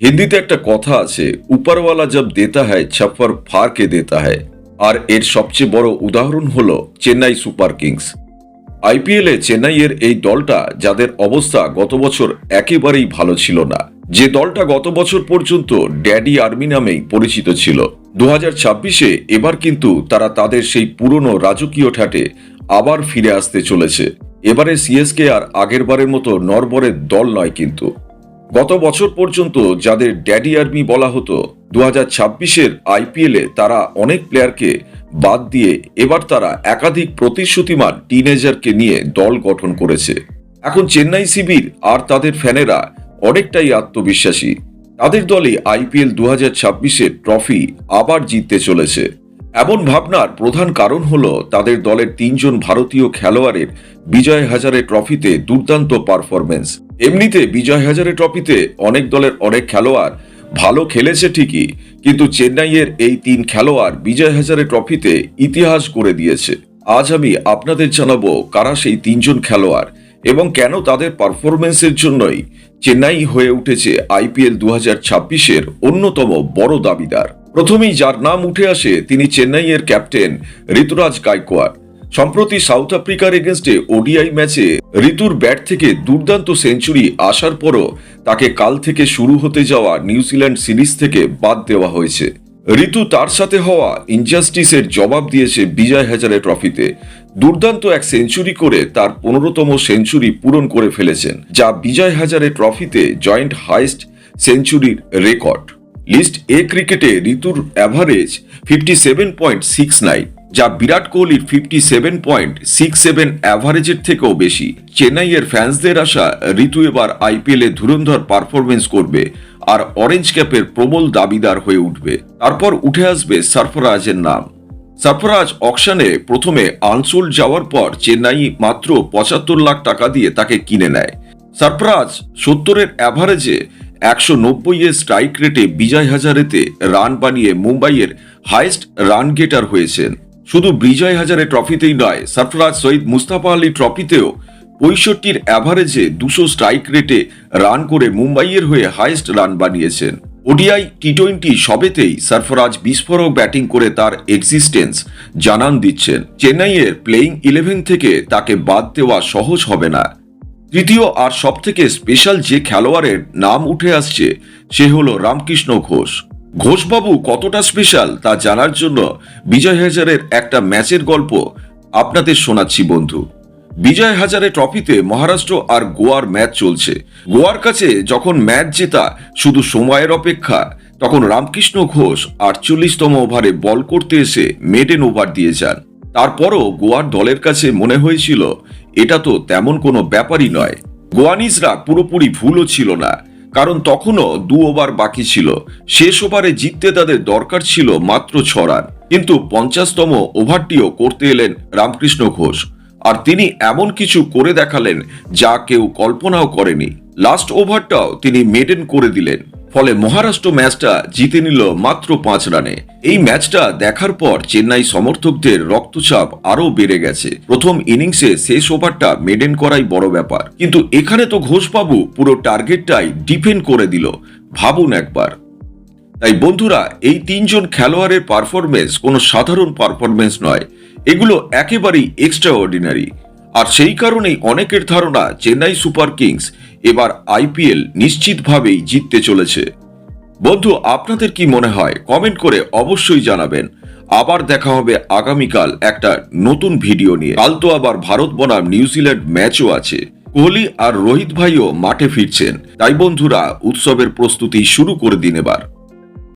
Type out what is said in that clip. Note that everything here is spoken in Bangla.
হিন্দিতে একটা কথা আছে, উপরওয়ালা জব দেতা হয় ছপ্পর ফার কে দেতা হয় আর এর সবচেয়ে বড় উদাহরণ হল চেন্নাই সুপার কিংস। আইপিএলে চেন্নাইয়ের এই দলটা যাদের অবস্থা গত বছর একেবারেই ভালো ছিল না, যে দলটা গত বছর পর্যন্ত ড্যাডি আর্মি নামেই পরিচিত ছিল। দু হাজার ছাব্বিশে এবার কিন্তু তারা তাদের সেই পুরনো রাজকীয় ঠাটে আবার ফিরে আসতে চলেছে। এবারে সিএসকে আর আগেরবারের মতো নরবরের দল নয় কিন্তু। গত বছর পর্যন্ত যাদের ড্যাডি আর্মি বলা হতো দু হাজার ছাব্বিশের আইপিএলে তারা অনেক প্লেয়ারকে বাদ দিয়ে এবার তারা একাধিক প্রতিশ্রুতিমান টিনেজারকে নিয়ে দল গঠন করেছে। এখন চেন্নাই শিবির আর তাদের ফ্যানেরা অনেকটাই আত্মবিশ্বাসী। তাদের দলে আইপিএল দু হাজার ছাব্বিশের ট্রফি আবার জিততে চলেছে। এমন ভাবনার প্রধান কারণ হল তাদের দলের তিনজন ভারতীয় খেলোয়াড়ের বিজয় হাজারে ট্রফিতে দুর্দান্ত পারফরমেন্স এমনিতে বিজয় হাজারে ট্রফিতে অনেক দলের অনেক খেলোয়াড় ভালো খেলেছে ঠিকই, কিন্তু চেন্নাইয়ের এই তিন খেলোয়াড় বিজয় হাজারে ট্রফিতে ইতিহাস করে দিয়েছে। আজ আমি আপনাদের জানাব কারা সেই তিনজন খেলোয়াড় এবং কেন তাদের পারফরমেন্সের জন্যই চেন্নাই হয়ে উঠেছে আইপিএল দু হাজার ছাব্বিশের অন্যতম বড় দাবিদার। প্রথমেই যার নাম উঠে আসে তিনি চেন্নাইয়ের ক্যাপ্টেন ঋতুরাজ গায়কোয়াড় সম্প্রতি সাউথ আফ্রিকার এগেনস্টে ওডিআই ম্যাচে ঋতুর ব্যাট থেকে দুর্দান্ত সেঞ্চুরি আসার পরও তাকে কাল থেকে শুরু হতে যাওয়া নিউজিল্যান্ড সিরিজ থেকে বাদ দেওয়া হয়েছে। ঋতু তার সাথে হওয়া ইনজাস্টিসের জবাব দিয়েছে বিজয় হাজারে ট্রফিতে। দুর্দান্ত এক সেঞ্চুরি করে তার পনেরোতম সেঞ্চুরি পূরণ করে ফেলেছেন, যা বিজয় হাজারে ট্রফিতে জয়েন্ট হাইস্ট সেঞ্চুরির রেকর্ড। লিস্ট এ ক্রিকেটে ঋতুর average fifty seven point six nine. যা বিরাট কোহলির fifty seven point six seven অ্যাভারেজের থেকেও বেশি। চেন্নাইয়ের ফ্যান্সদের আশা ঋতু এবার আইপিএলে ধুরন্ধর পারফরমেন্স করবে আর অরেঞ্জ ক্যাপের প্রবল দাবিদার হয়ে উঠবে। তারপর উঠে আসবে সরফরাজের নাম। সরফরাজ অকশনে প্রথমে আনসোল্ড যাওয়ার পর চেন্নাই মাত্র পঁচাত্তর লাখ টাকা দিয়ে তাকে কিনে নেয়। সরফরাজ সত্তরের অ্যাভারেজে একশো নব্বই এর স্ট্রাইক রেটে বিজয় হাজারেতে রান বানিয়ে মুম্বাইয়ের হাইয়েস্ট রান গেটার হয়েছেন। শুধু বিজয় হাজারে ট্রফিতেই নয় সরফরাজ সঈদ মুস্তাফা আলী ট্রফিতেও পঁয়ষট্টির অ্যাভারেজে দুশো স্ট্রাইক রেটে রান করে মুম্বাইয়ের হয়ে হাইয়েস্ট রান বানিয়েছেন। ওডিআই টি টোয়েন্টি সবেতেই সরফরাজ বিস্ফোরক ব্যাটিং করে তার এক্সিস্টেন্স জানান দিচ্ছেন। চেন্নাইয়ের প্লেইং ইলেভেন থেকে তাকে বাদ দেওয়া সহজ হবে না। তৃতীয় আর সবথেকে স্পেশাল যে খেলোয়াড়ের নাম উঠে আসছে, সে হলো রামকৃষ্ণ ঘোষ। ঘোষবাবু কতটা স্পেশাল তা জানার জন্য বিজয় হাজারের একটা ম্যাচের গল্প আপনাদের শোনাচ্ছি বন্ধু। বিজয় হাজারে ট্রফিতে মহারাষ্ট্র আর গোয়ার ম্যাচ চলছে। গোয়ার কাছে যখন ম্যাচ জেতা শুধু সময়ের অপেক্ষা, তখন রামকৃষ্ণ ঘোষ আটচল্লিশতম ওভারে বল করতে এসে মেডেন ওভার দিয়ে যান। তারপরও গোয়ার দলের কাছে মনে হয়েছিল, এটা তো তেমন কোনো ব্যাপারই নয়। গোয়ানিজরা পুরোপুরি ভুলও ছিল না। কারণ তখনও দু ওভার বাকি ছিল। শেষ ওভারে জিততে তাদের দরকার ছিল মাত্র ছ রান। কিন্তু পঞ্চাশতম ওভারটিও করতে এলেন রামকৃষ্ণ ঘোষ। আর তিনি এমন কিছু করে দেখালেন যা কেউ কল্পনাও করেনি। লাস্ট ওভারটাও তিনি মেডেন করে দিলেন। ফলে মহারাষ্ট্র ম্যাচটা জিতে নিল মাত্র পাঁচ রানে। এই ম্যাচটা দেখার পর চেন্নাই সমর্থকদের রক্তচাপ আরও বেড়ে গেছে। প্রথম ইনিংসে শেষ ওভারটা মেডেন করাই বড় ব্যাপার। কিন্তু এখানে তো ঘোষবাবু পুরো টার্গেটটাই ডিফেন্ড করে দিল। ভাবুন একবার। তাই বন্ধুরা, এই তিনজন খেলোয়াড়ের পারফরমেন্স কোনো সাধারণ পারফরমেন্স নয়। এগুলো একেবারেই এক্সট্রা অর্ডিনারি আর সেই কারণেই অনেকের ধারণা, চেন্নাই সুপার কিংস এবার আইপিএল নিশ্চিতভাবেই জিততে চলেছে। বন্ধু, আপনাদের কি মনে হয়? কমেন্ট করে অবশ্যই জানাবেন। আবার দেখা হবে আগামীকাল একটা নতুন ভিডিও নিয়ে। কাল তো আবার ভারত বনাম নিউজিল্যান্ড ম্যাচও আছে। কোহলি আর রোহিত ভাইও মাঠে ফিরছেন। তাই বন্ধুরা, উৎসবের প্রস্তুতি শুরু করে দিন এবার।